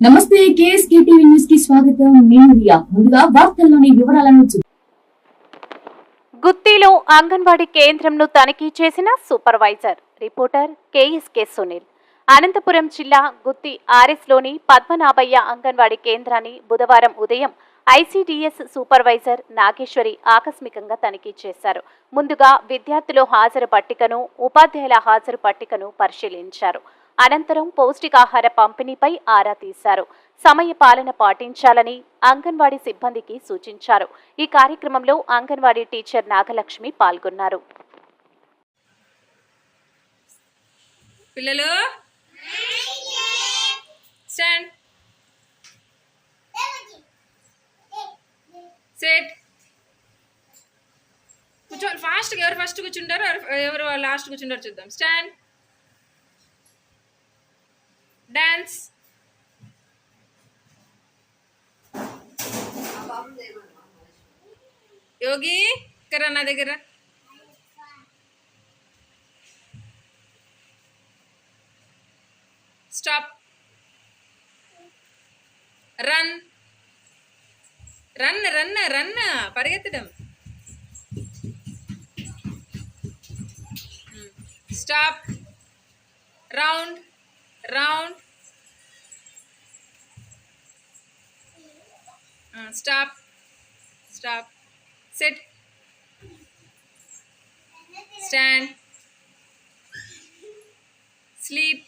నమస్తే KSK TV న్యూస్కి స్వాగతం. నేను రియా. ముందుగా వార్తల్లోని వివరాలను చూ- గుత్తిలో అంగన్వాడీ కేంద్రంను తనిఖీ చేసిన supervisor. Reporter KSK Sunil. Anantapuram జిల్లా గుత్తి ఆర్ఎస్లోని పద్మనాభయ్య అంగన్వాడీ కేంద్రాన్ని బుధవారం ఉదయం ఐసీడీఎస్ సూపర్వైజర్ నాగేశ్వరి ఆకస్మికంగా తనిఖీ చేశారు. ముందుగా విద్యార్థుల హాజరు పట్టికను ఉపాధ్యాయుల హాజరు పట్టికను పరిశీలించారు. అనంతరం పౌష్టికాహార పంపిణీపై ఆరా తీశారు. సమయ పాలన పాటించాలని అంగన్వాడీ సిబ్బందికి సూచించారు. ఈ కార్యక్రమంలో అంగన్వాడీ టీచర్ నాగలక్ష్మి పాల్గొన్నారు. పిల్లలు? స్టాండ్. సెట్. ఫాస్ట్గా ఎవరు ఫస్ట్ కూర్చుంటారో ఎవరు లాస్ట్ కూర్చుంటారో చూద్దాం. స్టాండ్. డాన్స్ యోగి ఇక్కడ నా దగ్గర stop run run run run పరిగెత్తడం stop round round stop stop set stand sleep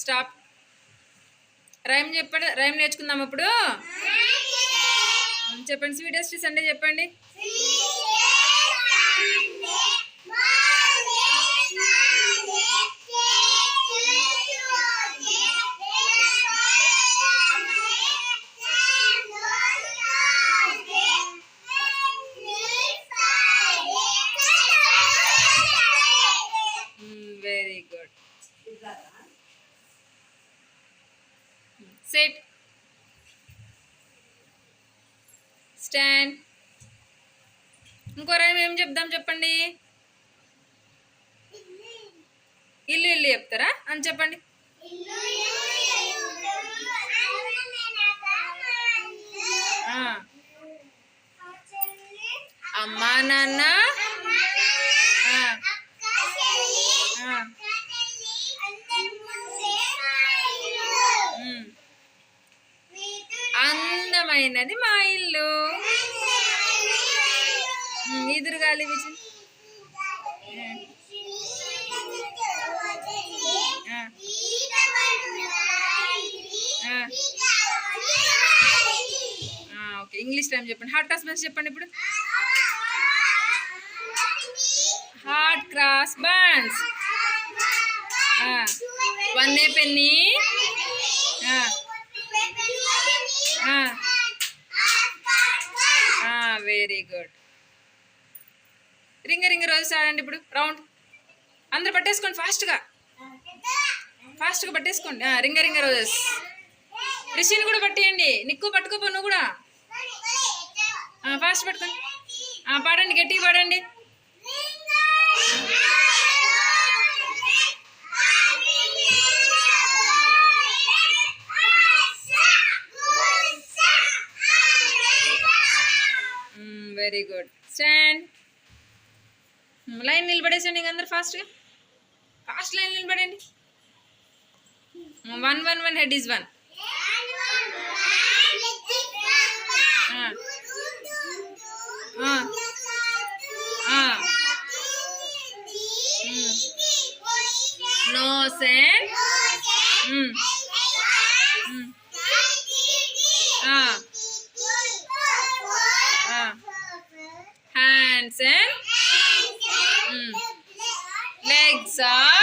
stop rhyme చెప్పండి. రైమ్ నేర్చుకుందాం ఇప్పుడు చెప్పండి. స్వీటెస్ట్ సండే చెప్పండి. సెట్. స్టాండ్. ఇంకో రైమ్ ఏం చెప్దాం చెప్పండి? ఇల్లు ఇల్లు చెప్తారా? అని చెప్పండి. అమ్మా నాన్న. అందమైనది మా ఇల్లు. ఎదురుగాలి విజయ్ ఓకే. ఇంగ్లీష్ టైం చెప్పండి. హార్ట్ క్రాస్ బన్స్ చెప్పండి ఇప్పుడు. Hot cross buns one a penny. Very good. రింగ రింగ రోజు ఆడండి ఇప్పుడు. రౌండ్. అందరు పట్టేసుకోండి ఫాస్ట్గా. ఫాస్ట్గా పట్టేసుకోండి. రింగ రింగ రోజెస్ రిషిని కూడా పట్టేయండి. నిక్కు పట్టుకోపో నువ్వు కూడా. ఫాస్ట్ పట్టుకోండి పాడండి గట్టిగా పాడండి. వెరీ గుడ్ స్టాండ్ లైన్ నిలబడేసండి ఇంక అందరు ఫాస్ట్గా ఫాస్ట్ లైన్ నిలబడండి. One one one head is one nose and hands and mm. legs are